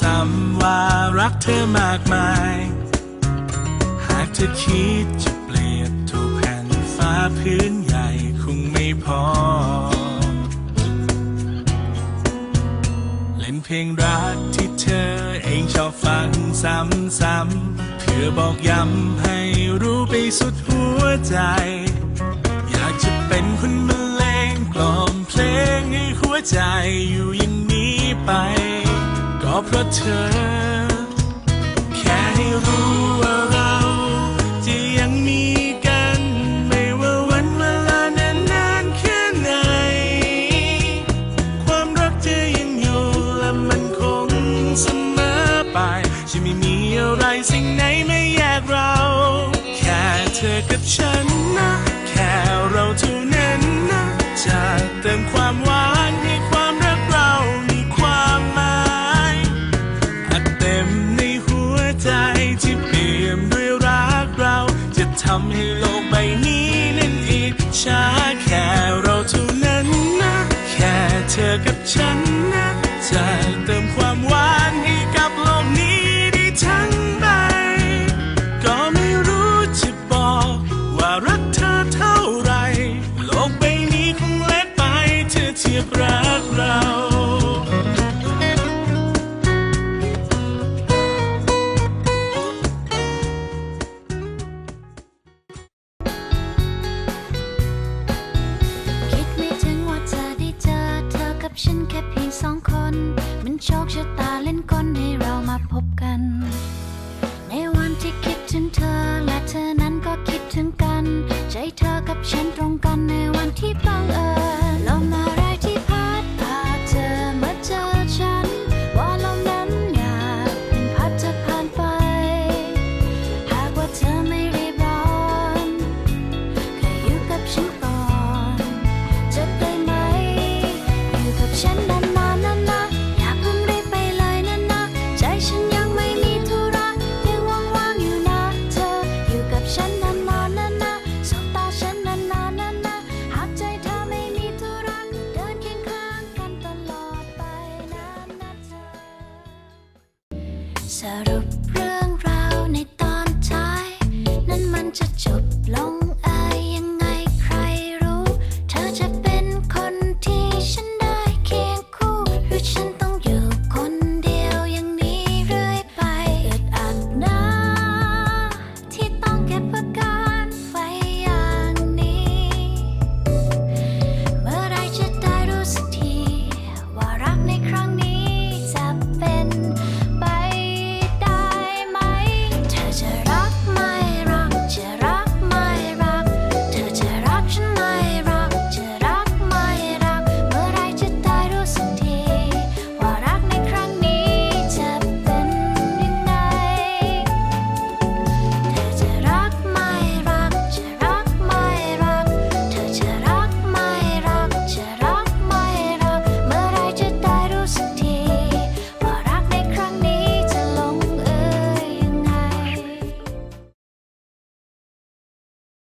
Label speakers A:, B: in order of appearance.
A: ซ้ำว่ารักเธอมากมาย หากเธอคิดจะเปลี่ยนทุกแผ่นฟ้าพื้นใหญ่คงไม่พอ เล่นเพลงรักที่เธอเองชอบฟังซ้ำๆเพื่อบอกย้ำให้รู้ไปสุดหัวใจ อยากจะเป็นคนบรรเลงกล่อมเพลงให้หัวใจอยู่อย่างนี้ไป ก็เพราะเธอ แค่ให้รู้ว่าเราจะยังมีกัน ไม่ว่าวันเวลานานนานแค่ไหน ความรักจะยังอยู่และมันคงเสมอไป จะไม่มีอะไรสิ่งไหนไม่แยกเรา แค่เธอกับฉันนะ แค่เราเท่านั้นนะจะเติมความหวานำให้โลกใบนี้นั้นอิจฉาแค่เราเท่านั้นนะ แค่เธอกับฉันนะจะเติมความหวานให้กับโลกนี้ได้ทั้งใบ ก็ไม่รู้จะบอก ว่ารักเธอเท่าไหรโลกใบนี้คงเล็กไปเธอเทียบรักเรา
B: ฉันแค่เพียงสองคน มันโชคชะตาเล่นกลให้เรามาพบกัน ในวันที่คิดถึงเธอและเธอนั้นก็คิดถึงกัน ใจเธอกับฉันตรง สรุปเรื่องราวในตอนท้าย นั้นมันจะจบ